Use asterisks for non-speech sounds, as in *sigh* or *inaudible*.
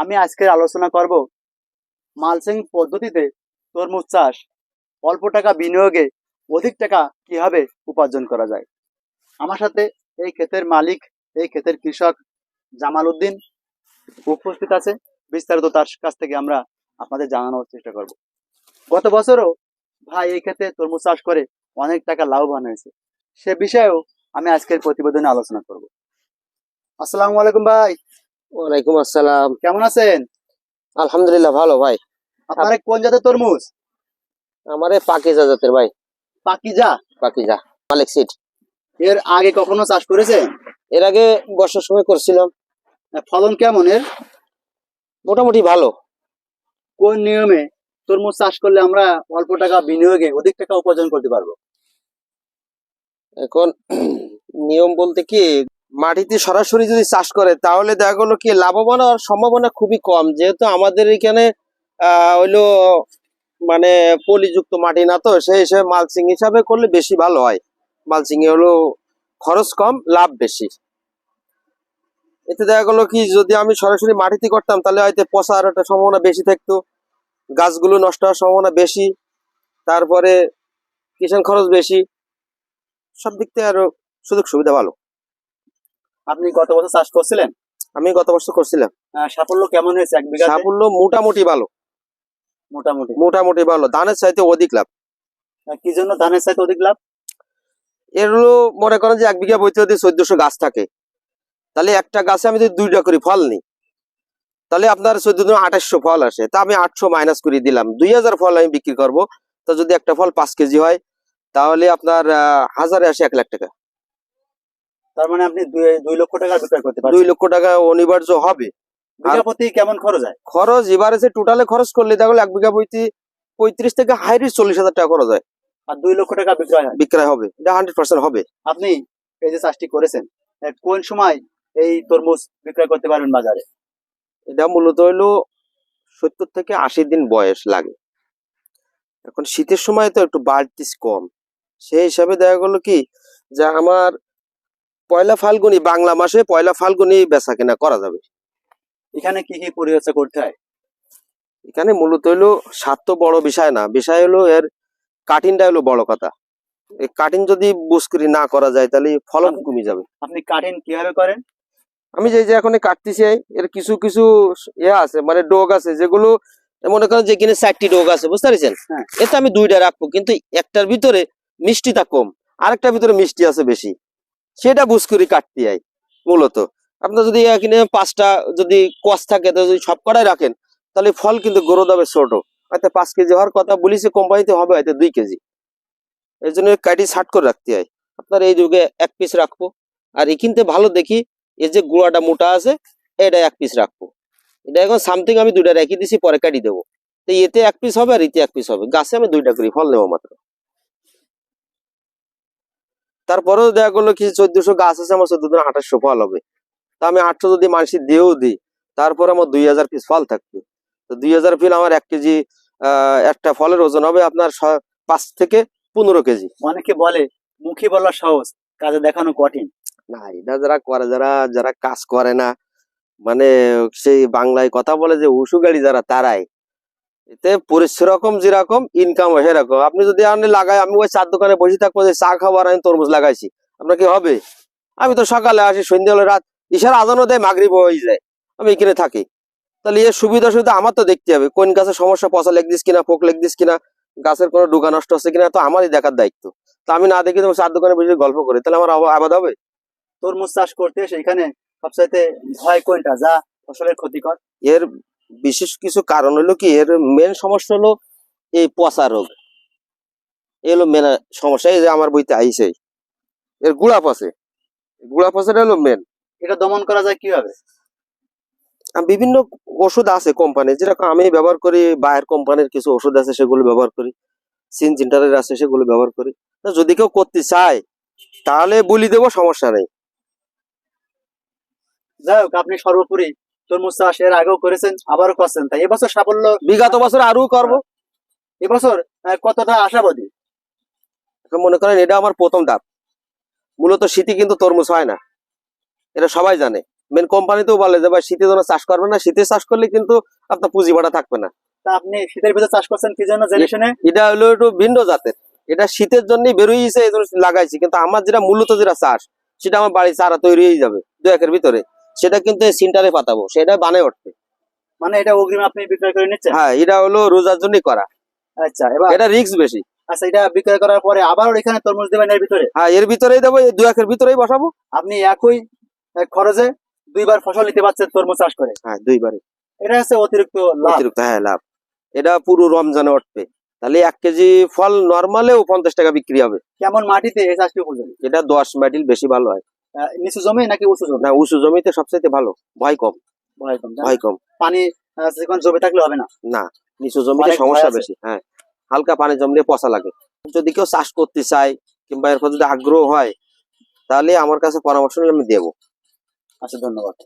আমি আজকে আলোচনা করব মালচিং পদ্ধতিতে তরমুজ চাষ। অল্প টাকা বিনিয়োগে অধিক টাকা কীভাবে উপার্জন করা যায়? আমার সাথে এই ক্ষেতের মালিক, এই ক্ষেতের কৃষক জামাল উদ্দিন উপস্থিত আছে। বিস্তারিত তার কাছ থেকে আমরা আপনাদের জানানোর চেষ্টা করব। গত বছরও ভাই এই ক্ষেত্রে তরমুজ চাষ করে অনেক টাকা লাভবান হয়েছে। সে বিষয়েও আমি আজকের প্রতিবেদনে আলোচনা করব। আসসালামু আলাইকুম ভাই। ওয়ালাইকুম আসসালাম। কেমন আছেন? আলহামদুলিল্লাহ ভালো ভাই। আপনার কোন জাতের তরমুজ? আমারে পাকিজা জাতের ভাই। পাকিজা? পাকিজা মালিক সিট। এর আগে কখনো চাষ করেছেন? এর আগে বর্ষার সময় করছিলাম। ফলন কেমন এর? মোটামুটি ভালো। কোন নিয়মে তরমুজ চাষ করলে আমরা অল্প টাকা বিনিয়োগে অধিক টাকা উপার্জন করতে পারব? এখন *clears throat* নিয়ম বলতে কি মাটিতে সরাসরি যদি চাষ করে, তাহলে দেখা গেলো কি লাভবান হওয়ার সম্ভাবনা খুবই কম। যেহেতু আমাদের এখানে হইল মানে পলিযুক্ত মাটি না তো, সেই হিসেবে মালচিং হিসাবে করলে বেশি ভালো হয়। মালচিং এ হলো খরচ কম, লাভ বেশি। এতে দেখা গেলো কি, যদি আমি সরাসরি মাটিতে করতাম, তাহলে হয়তো পচার একটা সম্ভাবনা বেশি থাকতো। গাছগুলো নষ্ট হওয়ার সম্ভাবনা বেশি। তারপরে কিষাণ খরচ বেশি। সব দিক থেকে আরও সুযোগ সুবিধা ভালো। আপনি গত বছর চাষ করছিলেন? আমি গত বছর করছিলাম। সাফল্য কেমন হয়েছে? এক বিঘা সাফল্য মোটামুটি ভালো। মোটামুটি। মোটামুটি ভালো। ধানের চাইতে অধিক লাভ। কি জন্য ধানের চাইতে অধিক লাভ? এর হলো মনে করেন যে এক বিঘা বইতে যদি চোদ্দশো গাছ থাকে তাহলে একটা গাছে আমি যদি দুইটা করে ফল নিই তাহলে আপনার চোদ্দ দিন আঠাশশো ফল আসে। তা আমি আটশো মাইনাস করে দিলাম। দুই হাজার ফল আমি বিক্রি করব। তা যদি একটা ফল পাঁচ কেজি হয় তাহলে আপনার হাজারে আসে এক লাখ টাকা। তার মানে আপনি দুই লক্ষ টাকা বিক্রয় করতে পারেন দুই লক্ষ টাকা অনিবার্য হবে। বিঘা প্রতি কেমন খরচ হয়? খরচ এবারে যে টোটালে খরচ করলে তাহলে এক বিঘা বইতে পঁয়ত্রিশ থেকে হাইরি চল্লিশ হাজার টাকা খরচ হয়। আর দুই লক্ষ টাকা বিক্রয় বিক্রয় হবে। এটা হান্ড্রেড পার্সেন্ট হবে। আপনি এই যে চাষটি করেছেন কোন সময় এই তরমুজ বিক্রয় করতে পারবেন বাজারে? এটা মূলত হইল সত্তর থেকে আশি দিন বয়স লাগে। এখন শীতের সময় তো একটু বাড়তিস কম। সেই হিসাবে দেখা গেলো কি যে আমার পয়লা ফাল্গুনি বাংলা মাসে পয়লা ফাল্গুনি বেচা কেনা করা যাবে। এখানে কি কি পরিচর্যা করতে হয়? এখানে মূলত হইল স্বাদ তো বড় বিষয় না। বিষয় হলো এর কাটিংটা হলো বড় কথা। এই কাটিং যদি বুঝকরি না করা যায় তাহলে ফলন কমে যাবে। আপনি কাটিং কীভাবে করেন? আমি যে যে এখন কাটতেছি এর কিছু কিছু ইয়ে আছে মানে ডোগ আছে যেগুলো মনে করেন যে কিনে চারটি ডোগ আছে বুঝতে পারছেন? হ্যাঁ। এতে আমি দুইটা রাখব কিন্তু একটার ভিতরে মিষ্টিটা কম আরেকটার ভিতরে মিষ্টি আছে বেশি। সেটা বুঝ করি কাটতে হয়, মূলত। আপনার যদি এখানে পাঁচটা যদি কস থাকে যদি সব কটাই রাখেন, তাহলে ফল কিন্তু গরো দাবে ছোট। হয়তো পাঁচ কেজি হওয়ার কথা বলিছে, কোম্পানিতে হবে হয়তো দুই কেজি। এই জন্য কাটি ছাট করে রাখতে হয়। আপনার এই যুগে এক পিস রাখব। আর এখানতে ভালো দেখি, এই যে গুঁড়াটা মোটা আছে এটা এক পিস রাখব। এটা এখন সামথিং আমি দুইটা রেখে দিছি, পরে কাটি দেবো। তো এতে এক পিস হবে আর এতে এক পিস হবে। গাছে আমি দুইটা করি, ফল নেব মাত্র। তারপরেও দেখা গেলো কি চোদ্দশো গাছ আছে আমার চোদ্দ দিন আঠাশশো ফল হবে। তা আমি আটশো যদি মানুষ দিয়েও দিই তারপর আমার দুই হাজার পিস ফল থাকবে। তো দুই হাজার পিস আমার এক কেজি একটা ফলের ওজন হবে আপনার পাঁচ থেকে পনেরো কেজি। অনেকে বলে মুখে বলা সহজ কাজে দেখানো কঠিন। না এটা যারা করে যারা যারা কাজ করে না মানে সেই বাংলায় কথা বলে যে উসু গাড়ি যারা তারাই এতে সেরকম যেরকম ইনকাম হয় সেরকম। আপনি যদি আপনি লাগাই আমি ওই চার দোকানে বসে থাকব যে চা খাবার আমি তরমুজ লাগাইছি। আপনার কি হবে? আমি তো সকালে আসি সন্ধ্যা হলে রাত ইশার আজানও দেয় মাগরিব হয়ে যায়। আমি এখানে থাকি। তাহলে এর সুবিধা সুবিধা আমার তো দেখতে হবে। কোন গাছের সমস্যা পচা লেগ দিস কিনা পোক লেগ দিস কিনা গাছের কোনো ডুকা নষ্ট হচ্ছে কিনা তো আমারই দেখার দায়িত্ব। তা আমি না দেখি তো চার দোকানে বসে গল্প করি তাহলে আমার আবা- আবাদ হবে? তরমুজ চাষ করতে এসে এখানে সবচাইতে ভয় কোনটা? যা ফসলের ক্ষতিকর? এর বিশেষ কিছু কারণ হলো কি এর মেন সমস্যা হলো এই পচা রোগ। এই হলো মেন সমস্যা এই যে আমার বইতে আইছে। এর গুড়া পচে। গুড়া পচাটা হলো মেন এটা দমন করা যায় কীভাবে? বিভিন্ন ওষুধ আছে কোম্পানি যেরকম আমি ব্যবহার করি বায়ের কোম্পানির কিছু ওষুধ আছে সেগুলো ব্যবহার করি। সিনজিন্টারের আছে সেগুলো ব্যবহার করি। যদি কেউ করতে চায় তাহলে বলি দেবো সমস্যা নেই। যাই হোক আপনি সর্বোপরি তরমুজ চাষ এর আগেও করেছেন আবারও করছেন। তাই এবছর সাফল্য বিগত বছর আরও করব। এবছর কতটা আশাবাদী? মনে করেন এটা আমার প্রথম ধাপ। মূলত শীতে কিন্তু তরমুজ হয় না। এটা সবাই জানে। মেন কোম্পানিতেও বলে যে ভাই শীতে জন্য চাষ করবে না শীতে চাষ করলে কিন্তু আপনার পুঁজি ভাড়া থাকবে না। তা আপনি শীতের ভিতরে চাষ করছেন কি জন্য জেনে এটা হলো একটু ভিন্ন জাতের। এটা শীতের জন্যই বেরোইছে এই জন্য লাগাইছি। কিন্তু আমার যেটা মূলত যেটা চাষ সেটা আমার বাড়ি চারা তৈরি হয়ে যাবে দু একের ভিতরে। সেটা কিন্তু এই সিন্টারে পাতাবো সেটা বানে উঠবে। মানে এটা অগ্রিম আপনি বিক্রয় করে নিচ্ছেন? হ্যাঁ এটা হলো রোজার জন্যই করা। আচ্ছা এবার এটা রিস্ক বেশি। আচ্ছা এটা বিক্রয় করার পরে আবার এখানে তরমুজ দেবেন এর ভিতরে? হ্যাঁ এর ভিতরেই দেবো দু একের ভিতরেই বসাবো। আপনি একই খরচে দুইবার ফসল নিতে পারছেন তরমুজ চাষ করে? হ্যাঁ দুইবারে। এটা হচ্ছে অতিরিক্ত লাভ। অতিরিক্ত হ্যাঁ লাভ। এটা পুরো রমজানে উঠবে। তাহলে এক কেজি ফল নর্মালেও পঞ্চাশ টাকা বিক্রি হবে। কেমন মাটিতে এটা দশ মাইটিল বেশি ভালো হয়। নিচু জমি নাকি উঁচু জমি? না উঁচু জমিতে সবচেয়ে ভালো। ভয় কম। ভয় কম, ভয় কম। পানি আহ, জমি থাকলে হবে না? না নিচু জমিতে সমস্যা বেশি হ্যাঁ। হালকা পানি জমলে পচা লাগে। যদি কেউ চাষ করতে চায় কিংবা এরপর যদি আগ্রহ হয় তাহলে আমার কাছে পরামর্শ নিলে আমি দেবো। আচ্ছা ধন্যবাদ।